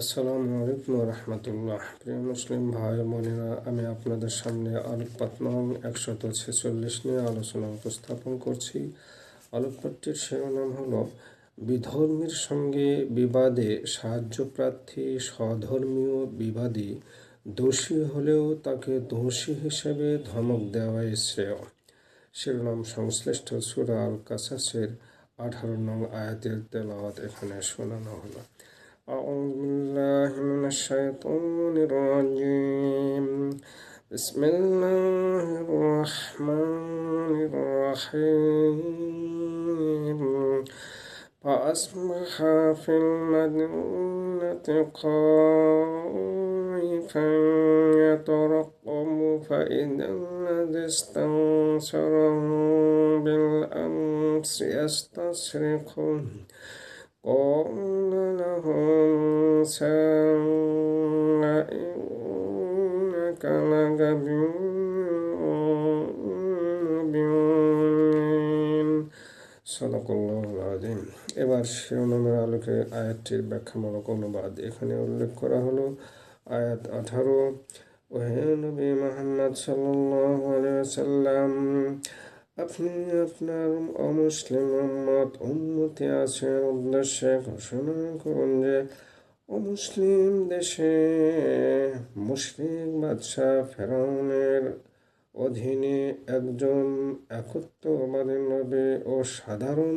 আসসালামু আলাইকুম রহমতুল্লাহ। প্রিয় মুসলিম ভাই বোনেরা, আমি আপনাদের সামনে আলোকপাত নং একশত ছেচল্লিশ নিয়ে আলোচনা উপস্থাপন করছি। আলোকপাতটির শিরোনাম হল, বিধর্মীর সঙ্গে বিবাদে সাহায্য প্রার্থী স্বধর্মীয় বিবাদী, দোষী হলেও তাকে দোষী হিসেবে ধমক দেওয়াই শ্রেয়। শিরোনাম সংশ্লিষ্ট সুরা আল কাসাসের আঠারো নং আয়াতের তেলাওয়াত এখানে শোনানো হলো। أعوذ بالله من الشيطان الرجيم. بسم الله الرحمن الرحيم. فأصبح في المدينة خائفا يترقب فإذا الذي استنصره بالأمس يستصرخه قال موسى إنك لغبي সদাকল্লাহ আদিম এবার শিরোনামের আলোকে আয়াতটির ব্যাখ্যামূলক অনুবাদ এখানে উল্লেখ করা হলো আয়াত আঠারো ওহে নবী মোহাম্মদ সাল্লাম আপনি আপনার অমুসলিম উম্মত উন্নতি আছেন উদ্দেশ্যে ঘোষণা করুন যে অমুসলিম দেশে মুসলিম বাদশাহ ফেরাউনের অধীনে একজন একত্ববাদী নবী ও সাধারণ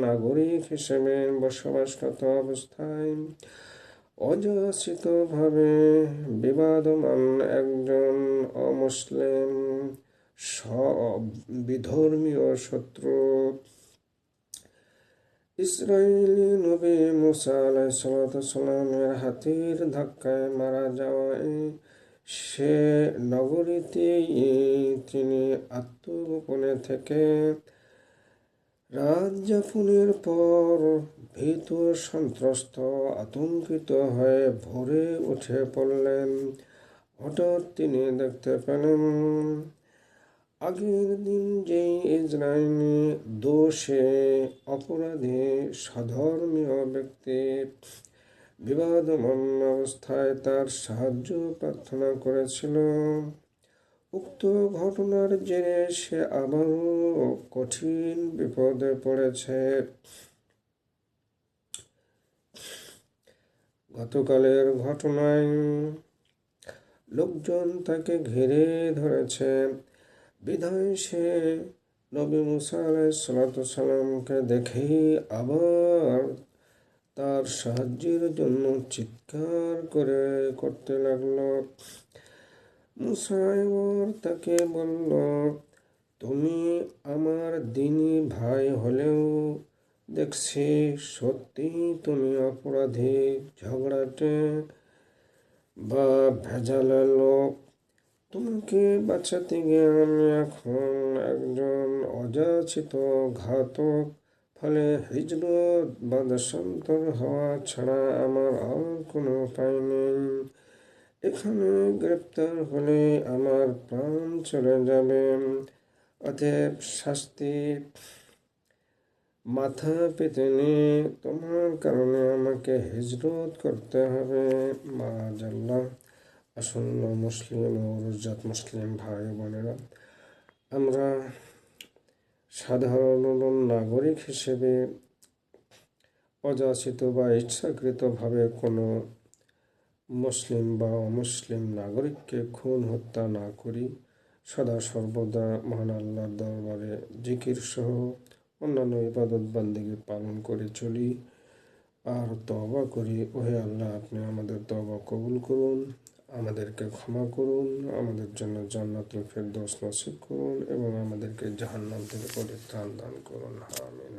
নাগরিক হিসেবে বসবাসরত অবস্থায় অযাচিতভাবে বিবাদমান একজন অমুসলিম স বিধর্মীয় শত্রু ইসরায়েলি নবী মুসা আলাইসালামের হাতির ধাক্কায় মারা যাওয়ায় সে নগরীতে তিনি আত্মগোপনে থেকে রাত পর ভীত সন্ত্রস্ত আতঙ্কিত হয়ে ভোরে উঠে পড়লেন। হঠাৎ তিনি দেখতে পেলেন আগের দিন যেই ইসরায়েলি দোষে অপরাধী সাধর্মীয় ব্যক্তির বিবাদমান অবস্থায় তার সাহায্য প্রার্থনা করেছিল। উক্ত ঘটনার জেরে সে আবারও কঠিন বিপদে পড়েছে। গতকালের ঘটনায় লোকজন তাকে ঘিরে ধরেছে। বিধায় সে নবী মুসা আলাইসালামকে দেখেই আবার তার সাহায্যের জন্য চিৎকার করে করতে লাগল। মুসাইবর তাকে বলল, তুমি আমার দিনী ভাই হলেও দেখছি সত্যি তুমি অপরাধী, ঝগড়াটে বা ভেজালের লোক। তোমাকে বাঁচাতে গিয়ে আমি এখন একজন অযাচিত ঘাতক। ফলে হিজরত বা দেশান্তর হওয়া ছাড়া আমার আর কোনো উপায় নেই। এখানে গ্রেপ্তার হলে আমার প্রাণ চলে যাবে। অতএব শাস্তি মাথা পেতে নিয়ে তোমার কারণে আমাকে হিজরত করতে হবে। মা জাল্লাহ আসন্ন মুসলিম ও রুজাত মুসলিম ভাই বোনেরা, আমরা সাধারণ নাগরিক হিসেবে অযাচিত বা ইচ্ছাকৃতভাবে কোনো মুসলিম বা অমুসলিম নাগরিককে খুন, হত্যা না করি। সদা সর্বদা মহান আল্লাহর দরবারে জিকির সহ অন্যান্য ইবাদত বান্দিকে পালন করে চলি আর তবা করি। ওহে আল্লাহ, আপনি আমাদের তবা কবুল করুন। আমাদেরকে ক্ষমা করুন, আমাদের জন্য জান্নাতুল ফেরদৌস নসিব করুন এবং আমাদেরকে জাহান্নাম থেকে পরিত্রাণ দান করুন, আমিন।